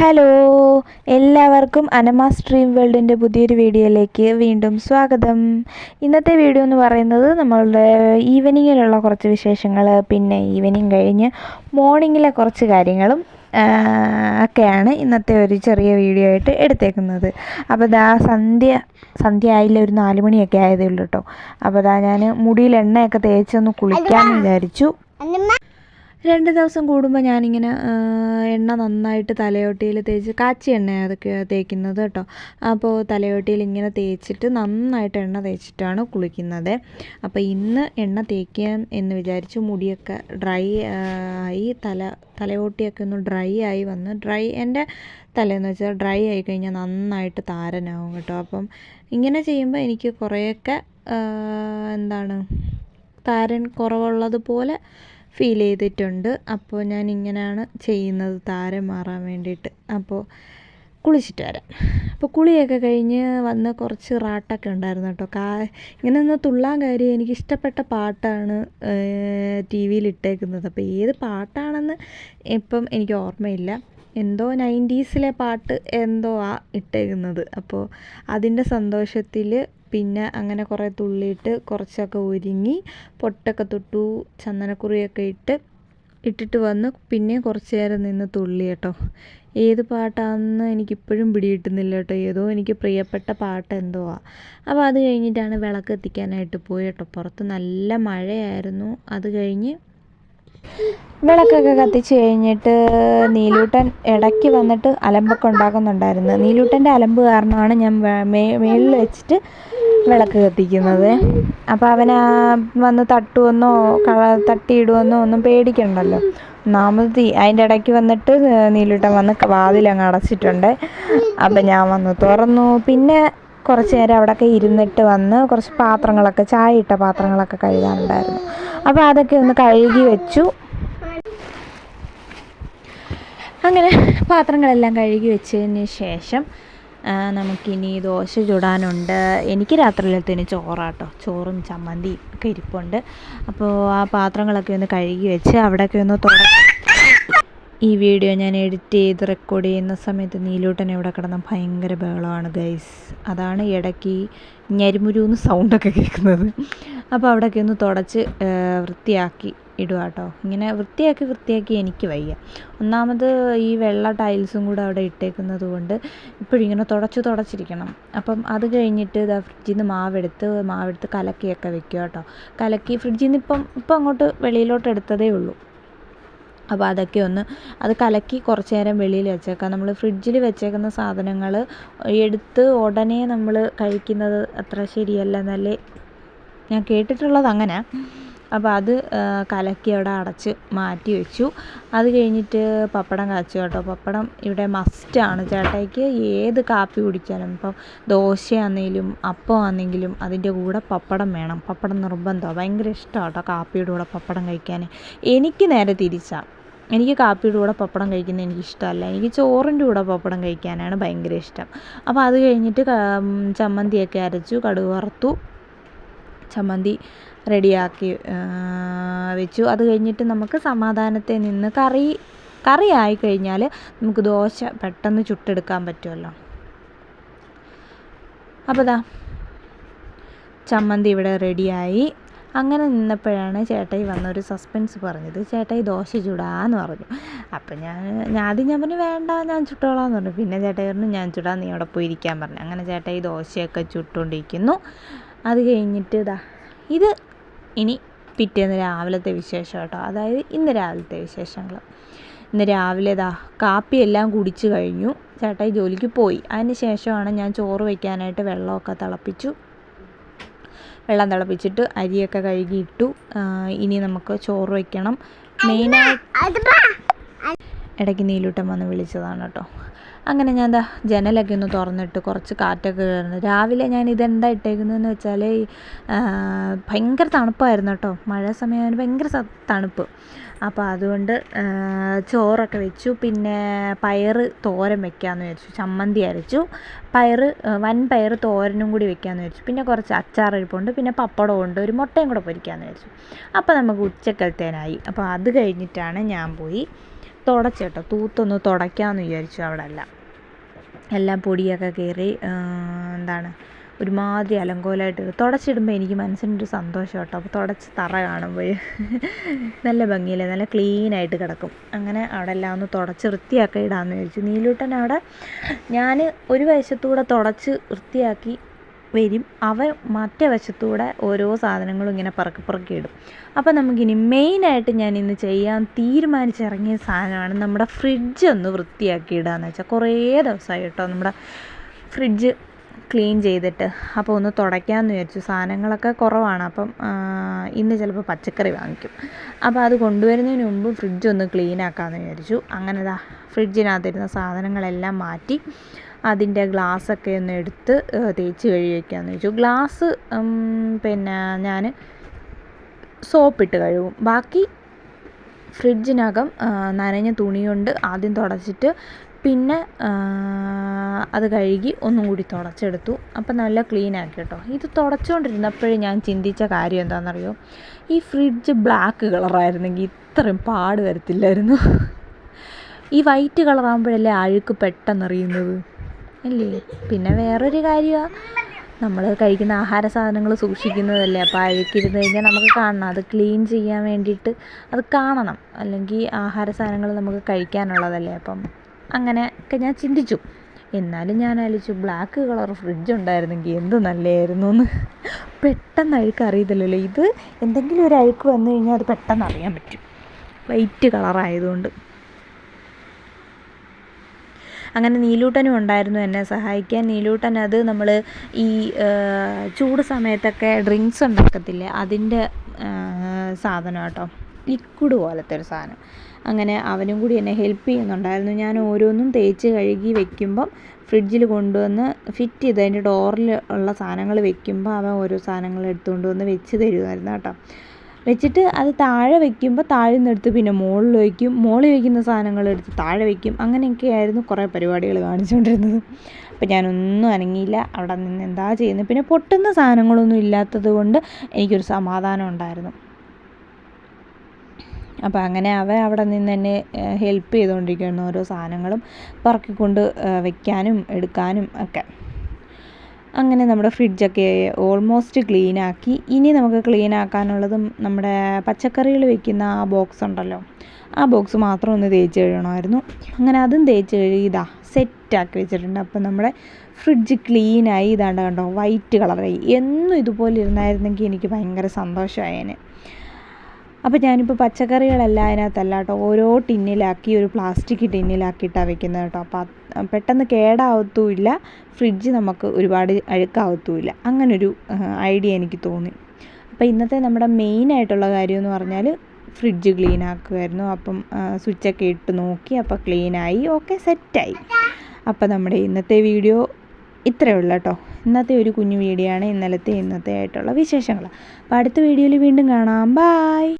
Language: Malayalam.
ഹലോ എല്ലാവർക്കും അനമ സ്ട്രീം വേൾഡിന്റെ പുതിയൊരു വീഡിയോയിലേക്ക് വീണ്ടും സ്വാഗതം. ഇന്നത്തെ വീഡിയോ എന്ന് പറയുന്നത് നമ്മളുടെ ഈവനിങ്ങിലുള്ള കുറച്ച് വിശേഷങ്ങൾ പിന്നെ ഈവനിങ് കഴിഞ്ഞ് മോർണിംഗിലെ കുറച്ച് കാര്യങ്ങളും ഒക്കെയാണ് ഇന്നത്തെ ഒരു ചെറിയ വീഡിയോ ആയിട്ട് എടുത്തേക്കുന്നത്. അപ്പോൾ ദാ സന്ധ്യ സന്ധ്യ ആയില്ല ഒരു നാല് മണിയൊക്കെ ആയതേ ഉള്ളൂ കേട്ടോ അപ്പോൾ ദാ ഞാൻ മുടിയിൽ എണ്ണയൊക്കെ തേച്ചൊന്ന് കുളിക്കാമെന്ന് വിചാരിച്ചു. രണ്ട് ദിവസം കൂടുമ്പോൾ ഞാനിങ്ങനെ എണ്ണ നന്നായിട്ട് തലയോട്ടിയിൽ തേച്ച് കാച്ചി എണ്ണ അതൊക്കെ തേക്കുന്നത് കേട്ടോ. അപ്പോൾ തലയോട്ടിയിൽ ഇങ്ങനെ തേച്ചിട്ട് നന്നായിട്ട് എണ്ണ തേച്ചിട്ടാണ് കുളിക്കുന്നത്. അപ്പോൾ ഇന്ന് എണ്ണ തേക്കാം എന്ന് വിചാരിച്ചു മുടിയൊക്കെ ഡ്രൈ ആയി തല തലയോട്ടിയൊക്കെ ഒന്ന് ഡ്രൈ ആയി വന്ന് ഡ്രൈ എന്റെ തലേന്ന് വെച്ചാൽ ഡ്രൈ ആയി കഴിഞ്ഞാൽ നന്നായിട്ട് താരനാവും കേട്ടോ. അപ്പം ഇങ്ങനെ ചെയ്യുമ്പോൾ എനിക്ക് കുറേയൊക്കെ എന്താണ് താരൻ കുറവുള്ളതുപോലെ ഫീൽ ചെയ്തിട്ടുണ്ട്. അപ്പോൾ ഞാൻ ഇങ്ങനെയാണ് ചെയ്യുന്നത്. താരം മാറാൻ വേണ്ടിയിട്ട്. അപ്പോൾ കുളിച്ചിട്ട് വരാം. അപ്പോൾ കുളിയൊക്കെ കഴിഞ്ഞ് വന്ന് കുറച്ച് റാട്ടൊക്കെ ഉണ്ടായിരുന്നു കേട്ടോ. കാ ഇങ്ങനെ ഒന്ന് തുള്ളാൻ കാര്യം എനിക്ക് ഇഷ്ടപ്പെട്ട പാട്ടാണ് ടി വിയിൽ ഇട്ടേക്കുന്നത്. അപ്പോൾ ഏത് പാട്ടാണെന്ന് ഇപ്പം എനിക്ക് ഓർമ്മയില്ല. എന്തോ നയന്റീസിലെ പാട്ട് എന്തോ ആ ഇട്ടേക്കുന്നത്. അപ്പോൾ അതിന്റെ സന്തോഷത്തിൽ പിന്നെ അങ്ങനെ കുറേ തുള്ളിയിട്ട് കുറച്ചൊക്കെ ഒരുങ്ങി പൊട്ടൊക്കെ തൊട്ടു ചന്ദനക്കുറിയൊക്കെ ഇട്ട് ഇട്ടിട്ട് വന്ന് പിന്നെ കുറച്ച് നേരം നിന്ന് തുള്ളി കേട്ടോ. ഏത് പാട്ടാണെന്ന് എനിക്കിപ്പോഴും പിടികിട്ടുന്നില്ല കേട്ടോ. ഏതോ എനിക്ക് പ്രിയപ്പെട്ട പാട്ട് എന്തോ ആ അപ്പോൾ അത് കഴിഞ്ഞിട്ടാണ് വിളക്ക് എത്തിക്കാനായിട്ട് പോയി കേട്ടോ. പുറത്ത് നല്ല മഴയായിരുന്നു. അത് കഴിഞ്ഞ് വിളക്കൊക്കെ കത്തിച്ച് കഴിഞ്ഞിട്ട് നീലൂട്ടൻ ഇടയ്ക്ക് വന്നിട്ട് അലമ്പൊക്കെ ഉണ്ടാക്കുന്നുണ്ടായിരുന്നു. നീലൂട്ടന്റെ അലമ്പ് കാരണമാണ് ഞാൻ മേളിൽ വെച്ചിട്ട് വിളക്ക് കത്തിക്കുന്നത്. അപ്പോൾ അവൻ വന്ന് തട്ടുമെന്നോ തട്ടിയിടുമെന്നോ ഒന്നും പേടിക്കണ്ടല്ലോ. ഒന്നാമത് അതിന്റെ ഇടയ്ക്ക് വന്നിട്ട് നീലൂട്ടൻ വന്ന് വാതിലങ്ങ് അടച്ചിട്ടുണ്ട്. അപ്പം ഞാൻ വന്ന് തുറന്നു. പിന്നെ കുറച്ച് നേരം അവിടെയൊക്കെ ഇരുന്നിട്ട് വന്ന് കുറച്ച് പാത്രങ്ങളൊക്കെ ചായ ഇട്ട പാത്രങ്ങളൊക്കെ കഴുകാനുണ്ടായിരുന്നു. അപ്പോൾ അതൊക്കെ ഒന്ന് കഴുകി വെച്ചു. അങ്ങനെ പാത്രങ്ങളെല്ലാം കഴുകി വെച്ചതിന് ശേഷം നമുക്കിനി ദോശ ചുടാനുണ്ട്. എനിക്ക് രാത്രിയിലത്തേന് ചോറാട്ടോ. ചോറും ചമ്മന്തിയും ഒക്കെ ഇരിപ്പുണ്ട്. അപ്പോൾ ആ പാത്രങ്ങളൊക്കെ ഒന്ന് കഴുകി വെച്ച് അവിടെയൊക്കെ ഒന്ന് തുട ഈ വീഡിയോ ഞാൻ എഡിറ്റ് ചെയ്ത് റെക്കോർഡ് ചെയ്യുന്ന സമയത്ത് നീലൂട്ടൻ ഇവിടെ കിടന്ന ഭയങ്കര ബഹളമാണ് ഗൈസ് അതാണ് ഇടയ്ക്ക് ഞെരുമുരുന്ന് സൗണ്ടൊക്കെ കേൾക്കുന്നത്. അപ്പോൾ അവിടെയൊക്കെ ഒന്ന് തുടച്ച് വൃത്തിയാക്കി ഇടുക കേട്ടോ ഇങ്ങനെ വൃത്തിയാക്കി വൃത്തിയാക്കി എനിക്ക് വയ്യ. ഒന്നാമത് ഈ വെള്ള ടൈൽസും കൂടെ അവിടെ ഇട്ടേക്കുന്നത് കൊണ്ട് ഇങ്ങനെ തുടച്ച് തുടച്ചിരിക്കണം. അപ്പം അത് കഴിഞ്ഞിട്ട് ഇതാ ഫ്രിഡ്ജിൽ നിന്ന് മാവെടുത്ത് മാവെടുത്ത് കലക്കിയൊക്കെ വെക്കുക കേട്ടോ കലക്കി ഫ്രിഡ്ജിൽ നിന്ന് ഇപ്പം ഇപ്പം അങ്ങോട്ട് വെളിയിലോട്ട് എടുത്തതേ ഉള്ളൂ. അപ്പോൾ അതൊക്കെ ഒന്ന് അത് കലക്കി കുറച്ച് നേരം വെളിയിൽ വെച്ചേക്കാം. നമ്മൾ ഫ്രിഡ്ജിൽ വെച്ചേക്കുന്ന സാധനങ്ങൾ എടുത്ത് ഉടനെ നമ്മൾ കഴിക്കുന്നത് അത്ര ശരിയല്ല എന്നല്ലേ ഞാൻ കേട്ടിട്ടുള്ളത് അങ്ങനെ. അപ്പോൾ അത് കലക്കി അവിടെ അടച്ച് മാറ്റി വെച്ചു. അത് കഴിഞ്ഞിട്ട് പപ്പടം കാച്ചു കേട്ടോ. പപ്പടം ഇവിടെ മസ്റ്റാണ് ചേട്ടായിക്ക് ഏത് കാപ്പി കുടിച്ചാലും ഇപ്പം ദോശയാണെങ്കിലും അപ്പം ആണെങ്കിലും അതിന്റെ കൂടെ പപ്പടം വേണം. പപ്പടം നിർബന്ധമാണ് ഭയങ്കര ഇഷ്ടമാണ് കേട്ടോ കാപ്പിയുടെ കൂടെ പപ്പടം കഴിക്കാൻ. എനിക്ക് നേരെ തിരിച്ചാണ് എനിക്ക് കാപ്പിയുടെ കൂടെ പപ്പടം കഴിക്കുന്നത് എനിക്ക് ഇഷ്ടമല്ല എനിക്ക് ചോറിന്റെ കൂടെ പപ്പടം കഴിക്കാനാണ് ഭയങ്കര ഇഷ്ടം. അപ്പോൾ അത് കഴിഞ്ഞിട്ട് ചമ്മന്തിയൊക്കെ അരച്ചു കടുക് വറുത്തു. ചമ്മന്തി റെഡിയാക്കി വെച്ചു. അത് കഴിഞ്ഞിട്ട് നമുക്ക് സമാധാനത്തിൽ നിന്ന് കറി കറി ആയി കഴിഞ്ഞാൽ നമുക്ക് ദോശ പെട്ടെന്ന് ചുട്ടെടുക്കാൻ പറ്റുമല്ലോ. അപ്പോൾ ദാ ചമ്മന്തി ഇവിടെ റെഡിയായി. അങ്ങനെ നിന്നപ്പോഴാണ് ചേട്ടായി വന്നൊരു സസ്പെൻസ് പറഞ്ഞത്. ചേട്ടായി ദോശ ചുടാന്ന് പറഞ്ഞു. അപ്പം ഞാൻ ഞാൻ ആദ്യം ഞാൻ പറഞ്ഞു വേണ്ട ഞാൻ ചുട്ടോളാന്ന് പറഞ്ഞു. പിന്നെ ചേട്ടായി പറഞ്ഞു ഞാൻ ചുടാൻ നീ അവിടെ പോയിരിക്കാൻ പറഞ്ഞു. അങ്ങനെ ചേട്ടായി ദോശയൊക്കെ ചുട്ടുകൊണ്ടിരിക്കുന്നു അത് കഴിഞ്ഞിട്ട് ഇതാ ഇത് ഇനി പിറ്റേന്ന് രാവിലത്തെ വിശേഷം കേട്ടോ. അതായത് ഇന്ന് രാവിലത്തെ വിശേഷങ്ങൾ ഇന്ന് രാവിലെ ഇതാ കാപ്പിയെല്ലാം കുടിച്ചു കഴിഞ്ഞു. ചേട്ടായി ജോലിക്ക് പോയി. അതിന് ശേഷമാണ് ഞാൻ ചോറ് വയ്ക്കാനായിട്ട് വെള്ളമൊക്കെ തിളപ്പിച്ചു. വെള്ളം തിളപ്പിച്ചിട്ട് അരിയൊക്കെ കഴുകി ഇട്ടു ഇനി നമുക്ക് ചോറ് വയ്ക്കണം മെയിനായിട്ട് ഇടയ്ക്ക് നീലൂട്ടം വന്ന് വിളിച്ചതാണ് കേട്ടോ. അങ്ങനെ ഞാൻ എന്താ ജനലൊക്കെ ഒന്ന് തുറന്നിട്ട് കുറച്ച് കാറ്റൊക്കെ കയറുന്നു. രാവിലെ ഞാൻ ഇതെന്താ ഇട്ടേക്കുന്നതെന്ന് വെച്ചാൽ ഈ, ഭയങ്കര തണുപ്പായിരുന്നു കേട്ടോ. മഴ സമയമാണ് ഭയങ്കര തണുപ്പ്. അപ്പോൾ അതുകൊണ്ട് ചോറൊക്കെ വെച്ചു. പിന്നെ പയറ് തോരൻ വെക്കാമെന്ന് വിചാരിച്ചു. ചമ്മന്തി അരച്ചു. പയറ് വൻ പയറ് തോരനും കൂടി വെക്കാമെന്ന് വിചാരിച്ചു. പിന്നെ കുറച്ച് അച്ചാർ ഇരിപ്പുണ്ട് പിന്നെ പപ്പടവും ഉണ്ട്. ഒരു മുട്ടയും കൂടെ പൊരിക്കാമെന്ന് വിചാരിച്ചു. അപ്പോൾ നമുക്ക് ഉച്ചക്കലത്തേനായി. അപ്പോൾ അത് കഴിഞ്ഞിട്ടാണ് ഞാൻ പോയി തുടച്ചേട്ടോ. തൂത്തൊന്ന് തുടയ്ക്കാമെന്ന് വിചാരിച്ചു അവിടെ എല്ലാം എല്ലാം പൊടിയൊക്കെ കയറി എന്താണ് ഒരുമാതിരി അലങ്കോലമായിട്ട് തുടച്ചിടുമ്പോൾ എനിക്ക് മനസ്സിനൊരു സന്തോഷം കേട്ടോ. അപ്പോൾ തുടച്ച് തറ കാണുമ്പോൾ നല്ല ഭംഗിയില്ലേ? നല്ല ക്ലീനായിട്ട് കിടക്കും. അങ്ങനെ അവിടെ എല്ലാം ഒന്ന് തുടച്ച് വൃത്തിയാക്കി ഇടാമെന്ന് വിചാരിച്ചു. നീലൂട്ടൻ അവിടെ ഞാൻ ഒരു വശത്തൂടെ തുടച്ച് വൃത്തിയാക്കി വരും. അവ മറ്റേ വശത്തൂടെ ഓരോ സാധനങ്ങളും ഇങ്ങനെ പറക്കി പറക്കി ഇടും. അപ്പോൾ നമുക്കിനി മെയിനായിട്ട് ഞാൻ ഇന്ന് ചെയ്യാൻ തീരുമാനിച്ചിറങ്ങിയ സാധനമാണ് നമ്മുടെ ഫ്രിഡ്ജ് ഒന്ന് വൃത്തിയാക്കി ഇടാന്ന് വെച്ചാൽ കുറേ ദിവസമായി കേട്ടോ നമ്മുടെ ഫ്രിഡ്ജ് ക്ലീൻ ചെയ്തിട്ട്. അപ്പോൾ ഒന്ന് തുടയ്ക്കാമെന്ന് വിചാരിച്ചു. സാധനങ്ങളൊക്കെ കുറവാണ്. അപ്പം ഇന്ന് ചിലപ്പോൾ പച്ചക്കറി വാങ്ങിക്കും. അപ്പോൾ അത് കൊണ്ടുവരുന്നതിന് മുമ്പ് ഫ്രിഡ്ജ് ഒന്ന് ക്ലീൻ ആക്കാമെന്ന് വിചാരിച്ചു. അങ്ങനെ ഫ്രിഡ്ജിനകത്തിരുന്ന സാധനങ്ങളെല്ലാം മാറ്റി അതിന്റെ ഗ്ലാസ്സൊക്കെ ഒന്ന് എടുത്ത് തേച്ച് കഴുകി വയ്ക്കാമെന്ന് വെച്ചു. ഗ്ലാസ് പിന്നെ ഞാൻ സോപ്പിട്ട് കഴുകും. ബാക്കി ഫ്രിഡ്ജിനകം നനഞ്ഞ തുണി കൊണ്ട് ആദ്യം തുടച്ചിട്ട് പിന്നെ അത് കഴുകി ഒന്നും കൂടി തുടച്ചെടുത്തു. അപ്പം നല്ല ക്ലീൻ ആക്കി കേട്ടോ. ഇത് തുടച്ചുകൊണ്ടിരുന്നപ്പോഴേ ഞാൻ ചിന്തിച്ച കാര്യം എന്താണെന്നറിയോ ഈ ഫ്രിഡ്ജ് ബ്ലാക്ക് കളറായിരുന്നെങ്കിൽ ഇത്രയും പാട് വരത്തില്ലായിരുന്നു. ഈ വൈറ്റ് കളറാകുമ്പോഴല്ലേ അഴുക്ക് പെട്ടെന്നറിയുന്നത്? അല്ലേ? പിന്നെ വേറൊരു കാര്യമാണ് നമ്മൾ കഴിക്കുന്ന ആഹാര സാധനങ്ങൾ സൂക്ഷിക്കുന്നതല്ലേ. അപ്പോൾ അഴുക്കിരുന്ന് കഴിഞ്ഞാൽ നമുക്ക് കാണണം. അത് ക്ലീൻ ചെയ്യാൻ വേണ്ടിയിട്ട് അത് കാണണം. അല്ലെങ്കിൽ ആഹാര സാധനങ്ങൾ നമുക്ക് കഴിക്കാനുള്ളതല്ലേ. അപ്പം അങ്ങനെയൊക്കെ ഞാൻ ചിന്തിച്ചു. എന്നാലും ഞാൻ ആലോചിച്ചു ബ്ലാക്ക് കളർ ഫ്രിഡ്ജ് ഉണ്ടായിരുന്നെങ്കിൽ എന്ത് നല്ലതായിരുന്നു എന്ന് പെട്ടെന്ന് അഴുക്ക് അറിയത്തില്ലല്ലോ. ഇത് എന്തെങ്കിലും ഒരു അഴുക്ക് വന്നു കഴിഞ്ഞാൽ അത് പെട്ടെന്ന് അറിയാൻ പറ്റും. വൈറ്റ് കളറായതുകൊണ്ട് അങ്ങനെ നീലൂട്ടനും ഉണ്ടായിരുന്നു എന്നെ സഹായിക്കാൻ. നീലൂട്ടൻ അത് നമ്മൾ ഈ ചൂട് സമയത്തൊക്കെ ഡ്രിങ്ക്സ് ഉണ്ടാക്കത്തില്ലേ? അതിന്റെ സാധനം കേട്ടോ. ലിക്വിഡ് പോലത്തെ ഒരു സാധനം. അങ്ങനെ അവനും കൂടി എന്നെ ഹെൽപ്പ് ചെയ്യുന്നുണ്ടായിരുന്നു. ഞാൻ ഓരോന്നും തേച്ച് കഴുകി വെക്കുമ്പം ഫ്രിഡ്ജിൽ കൊണ്ടുവന്ന് ഫിറ്റ് ചെയ്ത് അതിന്റെ ഡോറിൽ ഉള്ള സാധനങ്ങൾ വെക്കുമ്പോൾ അവൻ ഓരോ സാധനങ്ങൾ എടുത്തുകൊണ്ട് വന്ന് വെച്ച് തരുമായിരുന്നു കേട്ടോ. വെച്ചിട്ട് അത് താഴെ വെക്കുമ്പോൾ താഴെ നിന്ന് എടുത്ത് പിന്നെ മുകളിൽ വയ്ക്കും മുകളിൽ വയ്ക്കുന്ന സാധനങ്ങൾ എടുത്ത് താഴെ വയ്ക്കും അങ്ങനെയൊക്കെയായിരുന്നു കുറേ പരിപാടികൾ കാണിച്ചുകൊണ്ടിരുന്നത്. അപ്പം ഞാനൊന്നും അനങ്ങിയില്ല. അവിടെ നിന്ന് എന്താ ചെയ്യുന്നത്? പിന്നെ പൊട്ടുന്ന സാധനങ്ങളൊന്നും ഇല്ലാത്തത് കൊണ്ട് എനിക്കൊരു സമാധാനം ഉണ്ടായിരുന്നു. അപ്പോൾ അങ്ങനെ അവ അവിടെ നിന്ന് എന്നെ ഹെൽപ്പ് ചെയ്തുകൊണ്ടിരിക്കുന്ന ഓരോ സാധനങ്ങളും പറക്കിക്കൊണ്ട് വെക്കാനും എടുക്കാനും ഒക്കെ. അങ്ങനെ നമ്മുടെ ഫ്രിഡ്ജൊക്കെ ഓൾമോസ്റ്റ് ക്ലീൻ ആക്കി. ഇനി നമുക്ക് ക്ലീൻ ആക്കാനുള്ളതും നമ്മുടെ പച്ചക്കറികൾ വെക്കുന്ന ആ ബോക്സ് ഉണ്ടല്ലോ. ആ ബോക്സ് മാത്രം ഒന്ന് തേച്ച് കഴുകണമായിരുന്നു. അങ്ങനെ അതും തേച്ച് കഴുകി ഇതാ സെറ്റാക്കി വെച്ചിട്ടുണ്ട്. അപ്പം നമ്മുടെ ഫ്രിഡ്ജ് ക്ലീനായി ഇതാണ്ട് കണ്ടോ വൈറ്റ് കളറായി എന്നും ഇതുപോലെ ഇരുന്നായിരുന്നെങ്കിൽ എനിക്ക് ഭയങ്കര സന്തോഷമായേനെ. അപ്പോൾ ഞാനിപ്പോൾ പച്ചക്കറികളെല്ലാം അതിനകത്തല്ല കേട്ടോ ഓരോ ടിന്നിലാക്കി ഒരു പ്ലാസ്റ്റിക് ടിന്നിലാക്കിയിട്ടാണ് വെക്കുന്നത് കേട്ടോ. അപ്പോൾ പെട്ടെന്ന് കേടാവത്തുമില്ല ഫ്രിഡ്ജ് നമുക്ക് ഒരുപാട് അഴുക്കാവത്തുമില്ല അങ്ങനൊരു ഐഡിയ എനിക്ക് തോന്നി. അപ്പോൾ ഇന്നത്തെ നമ്മുടെ മെയിൻ ആയിട്ടുള്ള കാര്യം എന്ന് പറഞ്ഞാൽ ഫ്രിഡ്ജ് ക്ലീൻ ആക്കുമായിരുന്നു അപ്പം സ്വിച്ചൊക്കെ ഇട്ട് നോക്കി. അപ്പോൾ ക്ലീനായി ഓക്കെ സെറ്റായി. അപ്പോൾ നമ്മുടെ ഇന്നത്തെ വീഡിയോ ഇത്രയേ ഉള്ളൂ കേട്ടോ. ഇന്നത്തെ ഒരു കുഞ്ഞു വീഡിയോ ആണ് ഇന്നലത്തെ ഇന്നത്തെ ആയിട്ടുള്ള വിശേഷങ്ങൾ. അപ്പോൾ അടുത്ത വീഡിയോയിൽ വീണ്ടും കാണാം. ബായ്